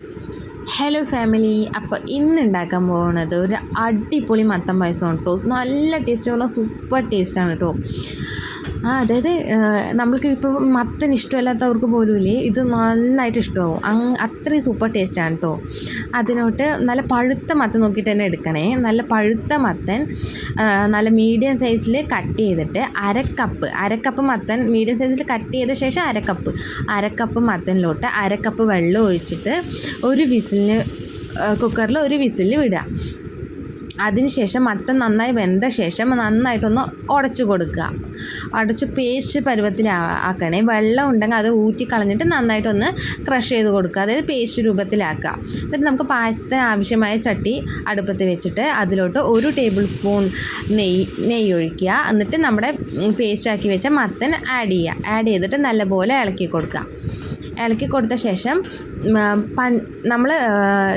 Hello family അപ്പോൾ ഇന്ന് ഉണ്ടാക്കാൻ പോകുന്നത് ഒരു അടിപൊളി മത്തൻ പായസം കേട്ടോ നല്ല ടേസ്റ്റുള്ള സൂപ്പർ ടേസ്റ്റാണ് കേട്ടോ ആ അതായത് നമ്മൾക്ക് ഇപ്പോൾ മത്തൻ ഇഷ്ടമല്ലാത്തവർക്ക് പോലും ഇല്ലേ ഇത് നന്നായിട്ട് ഇഷ്ടമാവും. അങ് അത്രയും സൂപ്പർ ടേസ്റ്റാണ് കേട്ടോ അതിനോട്ട് നല്ല പഴുത്ത മത്തൻ നോക്കിയിട്ട് തന്നെ എടുക്കണേ. നല്ല പഴുത്ത മത്തൻ നല്ല മീഡിയം സൈസിൽ കട്ട് ചെയ്തിട്ട് അരക്കപ്പ് അരക്കപ്പ് മത്തൻ മീഡിയം സൈസിൽ കട്ട് ചെയ്ത ശേഷം അരക്കപ്പ് അരക്കപ്പ് മത്തനിലോട്ട് അരക്കപ്പ് വെള്ളം ഒഴിച്ചിട്ട് ഒരു വിസിലിന് കുക്കറിൽ ഒരു വിസിൽ വിടുക. അതിനുശേഷം മത്തൻ നന്നായി വെന്ത ശേഷം നന്നായിട്ടൊന്ന് ഉടച്ചു കൊടുക്കുക. ഉടച്ച് പേസ്റ്റ് പരുവത്തിൽ ആക്കണേ വെള്ളം ഉണ്ടെങ്കിൽ അത് ഊറ്റി കളഞ്ഞിട്ട് നന്നായിട്ടൊന്ന് ക്രഷ് ചെയ്ത് കൊടുക്കുക. അതായത് പേസ്റ്റ് രൂപത്തിലാക്കുക. എന്നിട്ട് നമുക്ക് പായസത്തിന് ആവശ്യമായ ചട്ടി അടുപ്പത്ത് വെച്ചിട്ട് അതിലോട്ട് ഒരു ടേബിൾ സ്പൂൺ നെയ്യ് നെയ്യ് ഒഴിക്കുക. എന്നിട്ട് നമ്മുടെ പേസ്റ്റാക്കി വെച്ച മത്തൻ ആഡ് ചെയ്യുക. ആഡ് ചെയ്തിട്ട് നല്ലപോലെ ഇളക്കി കൊടുക്കുക. ഇളക്കി കൊടുത്ത ശേഷം നമ്മൾ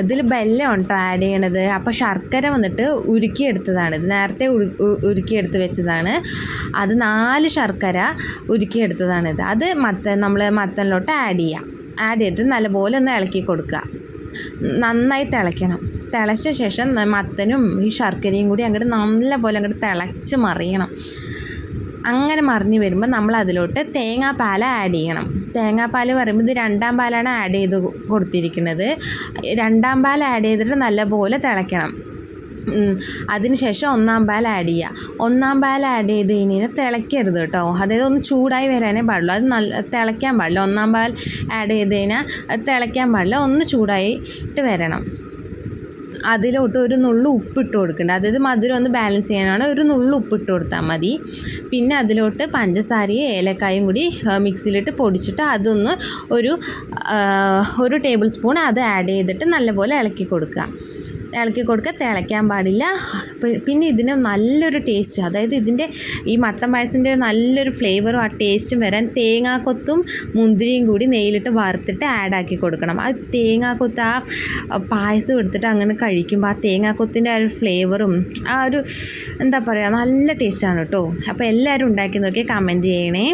ഇതിൽ ബെല്ലം കേട്ടോ ആഡ് ചെയ്യണത്? അപ്പോൾ ശർക്കര വന്നിട്ട് ഉരുക്കിയെടുത്തതാണ്. ഇത് നേരത്തെ ഉരുക്കിയെടുത്ത് വെച്ചതാണ്. അത് നാല് ശർക്കര ഉരുക്കിയെടുത്തതാണിത് അത് മത്ത നമ്മൾ മത്തനിലോട്ട് ആഡ് ചെയ്യാം. ആഡ് ചെയ്തിട്ട് നല്ലപോലെ ഒന്ന് ഇളക്കി കൊടുക്കുക. നന്നായി തിളയ്ക്കണം. തിളച്ച ശേഷം മത്തനും ഈ ശർക്കരയും കൂടി അങ്ങോട്ട് നല്ലപോലെ അങ്ങോട്ട് തിളച്ച് മറിയണം. അങ്ങനെ മറിഞ്ഞ് വരുമ്പോൾ നമ്മൾ അതിലോട്ട് തേങ്ങാപ്പാൽ ആഡ് ചെയ്യണം. തേങ്ങാപ്പാൽ പറയുമ്പോൾ ഇത് രണ്ടാം പാലാണ് ആഡ് ചെയ്ത് കൊടുത്തിരിക്കുന്നത്. രണ്ടാം പാൽ ആഡ് ചെയ്തിട്ട് നല്ലപോലെ തിളയ്ക്കണം. അതിനുശേഷം ഒന്നാം പാൽ ആഡ് ചെയ്യുക ഒന്നാം പാൽ ആഡ് ചെയ്ത് കഴിഞ്ഞാൽ തിളയ്ക്കരുത് കേട്ടോ. അതായത് ഒന്ന് ചൂടായി വരാനേ പാടുള്ളൂ. അത് നല്ല തിളയ്ക്കാൻ പാടില്ല. ഒന്നാം പാൽ ആഡ് ചെയ്ത് കഴിഞ്ഞാൽ അത് തിളയ്ക്കാൻ പാടില്ല. ഒന്ന് ചൂടായിട്ട് വരണം. അതിലോട്ട് ഒരു നുള്ളു ഉപ്പിട്ട് കൊടുക്കേണ്ടത് അതായത് മധുരം ഒന്ന് ബാലൻസ് ചെയ്യാനാണ് ഒരു നുള്ളു ഉപ്പിട്ട് കൊടുത്താൽ മതി. പിന്നെ അതിലോട്ട് പഞ്ചസാരയും ഏലക്കായും കൂടി മിക്സിയിലിട്ട് പൊടിച്ചിട്ട് അതൊന്ന് ഒരു ഒരു ടേബിൾ സ്പൂൺ അത് ആഡ് ചെയ്തിട്ട് നല്ലപോലെ ഇളക്കി കൊടുക്കുക. ഇളക്കി കൊടുക്കുക തിളയ്ക്കാൻ പാടില്ല. പിന്നെ ഇതിന് നല്ലൊരു ടേസ്റ്റ് അതായത് ഇതിന്റെ ഈ മത്തൻ പായസത്തിന്റെ നല്ലൊരു ഫ്ലേവറും ആ ടേസ്റ്റും വരാൻ തേങ്ങാക്കൊത്തും മുന്തിരിയും കൂടി നെയ്യിലിട്ട് വറുത്തിട്ട് ആഡാക്കി കൊടുക്കണം. ആ തേങ്ങാക്കൊത്ത് ആ പായസം എടുത്തിട്ട് അങ്ങനെ കഴിക്കുമ്പോൾ ആ തേങ്ങാക്കൊത്തിന്റെ ആ ഒരു ഫ്ലേവറും ആ ഒരു എന്താ പറയുക നല്ല ടേസ്റ്റാണ് കേട്ടോ അപ്പോൾ എല്ലാവരും ഉണ്ടാക്കി നോക്കി കമന്റ് ചെയ്യണേ.